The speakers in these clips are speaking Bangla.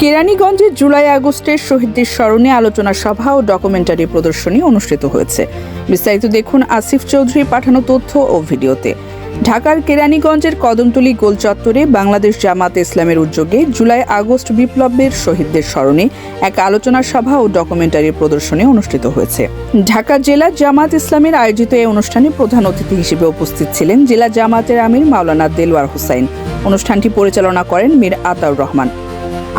কেরানীগঞ্জে জুলাই আগস্টের শহীদদের স্মরণে আলোচনা সভা ও ডকুমেন্টারি প্রদর্শনী অনুষ্ঠিত হয়েছে। বিস্তারিত দেখুন আসিফ চৌধুরী পাঠানো তথ্য ও ভিডিওতে। ঢাকার কেরানীগঞ্জের কদমতলী গোল চত্বরে বাংলাদেশ জামাত ইসলামের উদ্যোগে জুলাই আগস্ট বিপ্লবের শহীদদের স্মরণে এক আলোচনা সভা ও ডকুমেন্টারি প্রদর্শনী অনুষ্ঠিত হয়েছে। ঢাকা জেলা জামাত ইসলামের আয়োজিত এই অনুষ্ঠানে প্রধান অতিথি হিসেবে উপস্থিত ছিলেন জেলা জামাতের আমির মাওলানা দেলওয়ার হোসাইন। অনুষ্ঠানটি পরিচালনা করেন মীর আতাউর রহমান।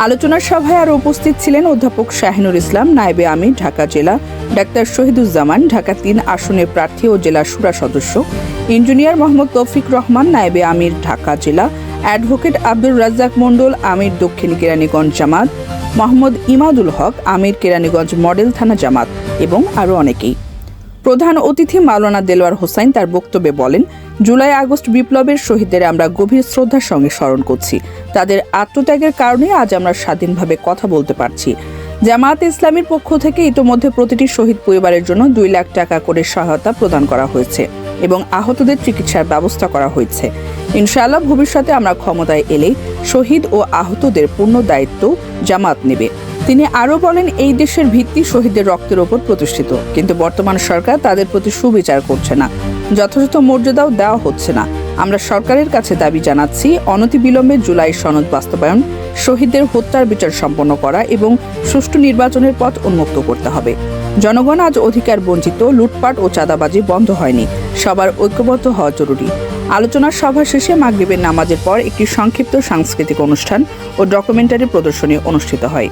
আলোচনা সভায় আরও উপস্থিত ছিলেন অধ্যাপক শাহিনুর ইসলাম, নায়েবে আমির, ঢাকা জেলা ডাক্তার শহীদুজ্জামান, ঢাকা তিন আসনের প্রার্থী ও জেলা সুরা সদস্য, ইঞ্জিনিয়ার মোহাম্মদ তৌফিক রহমান, নায়েবে আমির, ঢাকা জেলা অ্যাডভোকেট আব্দুর রাজ্জাক মণ্ডল, আমির দক্ষিণ কেরানীগঞ্জ জামাত, মোহাম্মদ ইমাদুল হক, আমির কেরানীগঞ্জ মডেল থানা জামাত এবং আরও অনেকেই। প্রধান অতিথি মাওলানা দেলোয়ার হোসাইন তার বক্তব্যে বলেন, জুলাই আগস্ট বিপ্লবের শহীদদের আমরা গভীর শ্রদ্ধার সঙ্গে স্মরণ করছি। তাদের আত্মত্যাগের কারণে আজ আমরা স্বাধীনভাবে কথা বলতে পারছি। জামায়াত ইসলামীর পক্ষ থেকে ইতোমধ্যে প্রতিটি শহীদ পরিবারের জন্য দুই লাখ টাকা করে সহায়তা প্রদান করা হয়েছে এবং আহতদের চিকিৎসার ব্যবস্থা করা হয়েছে। ইনশাআল্লাহ ভবিষ্যতে আমরা ক্ষমতায় এলেই শহীদ ও আহতদের পূর্ণ দায়িত্ব জামাত নেবে। তিনি আরও বলেন, এই দেশের ভিত্তি শহীদদের রক্তের ওপর প্রতিষ্ঠিত। কিন্তু বর্তমান সরকার তাদের প্রতি সুবিচার করছে না। যথাযথ মর্যাদাও দেওয়া হচ্ছে না। আমরা সরকারের কাছে দাবি জানাচ্ছি, অনতিবিলম্বে জুলাই সনদ বাস্তবায়ন, শহীদদের হত্যার বিচার সম্পন্ন করা এবং সুষ্ঠু নির্বাচনের পথ উন্মুক্ত করতে হবে। জনগণ আজ অধিকার বঞ্চিত, লুটপাট ও চাঁদাবাজি বন্ধ হয়নি। সবার ঐক্যবদ্ধ হওয়া জরুরি। আলোচনা সভা শেষে মাগরীবের নামাজের পর একটি সংক্ষিপ্ত সাংস্কৃতিক অনুষ্ঠান ও ডকুমেন্টারি প্রদর্শনী অনুষ্ঠিত হয়।